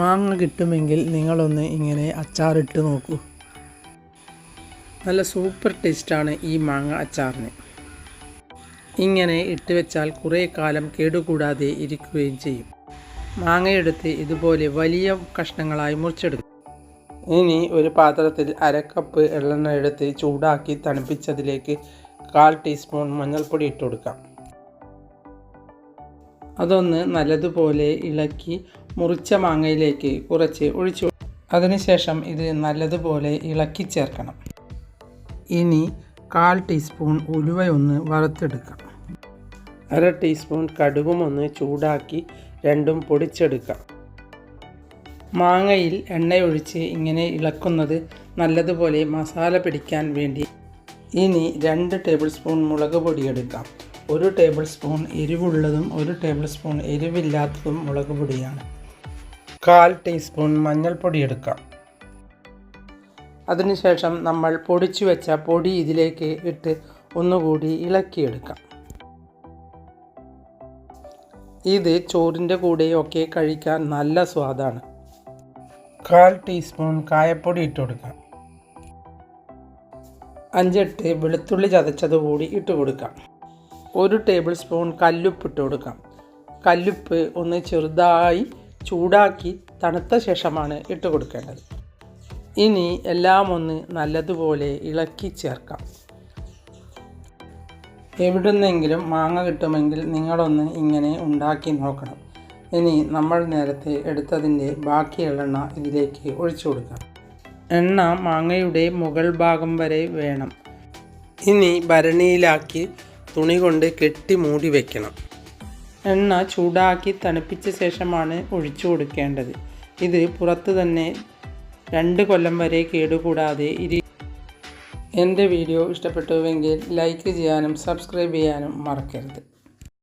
മാങ്ങ കിട്ടുമെങ്കിൽ നിങ്ങളൊന്ന് ഇങ്ങനെ അച്ചാറിട്ട് നോക്കൂ. നല്ല സൂപ്പർ ടേസ്റ്റാണ് ഈ മാങ്ങ അച്ചാറിന്. ഇങ്ങനെ ഇട്ട് വെച്ചാൽ കുറേ കാലം കേടുകൂടാതെ ഇരിക്കുകയും ചെയ്യും. മാങ്ങയെടുത്ത് ഇതുപോലെ വലിയ കഷ്ണങ്ങളായി മുറിച്ചെടുക്കും. ഇനി ഒരു പാത്രത്തിൽ അരക്കപ്പ് എള്ളെണ്ണ എടുത്ത് ചൂടാക്കി തണുപ്പിച്ചതിലേക്ക് കാൽ ടീസ്പൂൺ മഞ്ഞൾപ്പൊടി ഇട്ട് കൊടുക്കാം. അതൊന്ന് നല്ലതുപോലെ ഇളക്കി മുറിച്ച മാങ്ങയിലേക്ക് കുറച്ച് ഒഴിച്ചു അതിനുശേഷം ഇത് നല്ലതുപോലെ ഇളക്കി ചേർക്കണം. ഇനി കാൽ ടീസ്പൂൺ ഉലുവയൊന്ന് വറുത്തെടുക്കാം. അര ടീസ്പൂൺ കടുകും ഒന്ന് ചൂടാക്കി രണ്ടും പൊടിച്ചെടുക്കാം. മാങ്ങയിൽ എണ്ണയൊഴിച്ച് ഇങ്ങനെ ഇളക്കുന്നത് നല്ലതുപോലെ മസാല പിടിക്കാൻ വേണ്ടി ഇനി രണ്ട് ടേബിൾ സ്പൂൺ മുളക് പൊടി എടുക്കാം. ഒരു ടേബിൾ സ്പൂൺ എരിവുള്ളതും ഒരു ടേബിൾ സ്പൂൺ എരിവില്ലാത്തതും മുളക് പൊടിയാണ്. കാൽ ടീസ്പൂൺ മഞ്ഞൾപ്പൊടി എടുക്കാം. അതിനുശേഷം നമ്മൾ പൊടിച്ചു വെച്ച പൊടി ഇതിലേക്ക് ഇട്ട് ഒന്നുകൂടി ഇളക്കിയെടുക്കാം. ഇത് ചോറിന്റെ കൂടെയൊക്കെ കഴിക്കാൻ നല്ല സ്വാദാണ്. കാൽ ടീസ്പൂൺ കായപ്പൊടി ഇട്ട് കൊടുക്കാം. അഞ്ചെട്ട് വെളുത്തുള്ളി ചതച്ചത് കൂടി ഇട്ട് കൊടുക്കാം. ഒരു ടേബിൾ സ്പൂൺ കല്ലുപ്പ് ഇട്ട് കൊടുക്കാം. കല്ലുപ്പ് ഒന്ന് ചെറുതായി ചൂടാക്കി തണുത്ത ശേഷമാണ് ഇട്ട് കൊടുക്കേണ്ടത്. ഇനി എല്ലാം ഒന്ന് നല്ലതുപോലെ ഇളക്കി ചേർക്കാം. എവിടുന്നെങ്കിലും മാങ്ങ കിട്ടുമെങ്കിൽ നിങ്ങളൊന്ന് ഇങ്ങനെ ഉണ്ടാക്കി നോക്കണം. ഇനി നമ്മൾ നേരത്തെ എടുത്തതിന്റെ ബാക്കിയുള്ള എണ്ണ ഇതിലേക്ക് ഒഴിച്ചു കൊടുക്കാം. എണ്ണ മാങ്ങയുടെ മുകൾ ഭാഗം വരെ വേണം. ഇനി ഭരണിയിലാക്കി തുണി കൊണ്ട് കെട്ടി മൂടി വെക്കണം. എണ്ണ ചൂടാക്കി തണുപ്പിച്ച ശേഷമാണ് ഒഴിച്ചു കൊടുക്കേണ്ടത്. ഇത് പുറത്ത് തന്നെ രണ്ട് കൊല്ലം വരെ കേടുകൂടാതെ ഇരി എന്റെ വീഡിയോ ഇഷ്ടപ്പെട്ടുവെങ്കിൽ ലൈക്ക് ചെയ്യാനും സബ്സ്ക്രൈബ് ചെയ്യാനും മറക്കരുത്.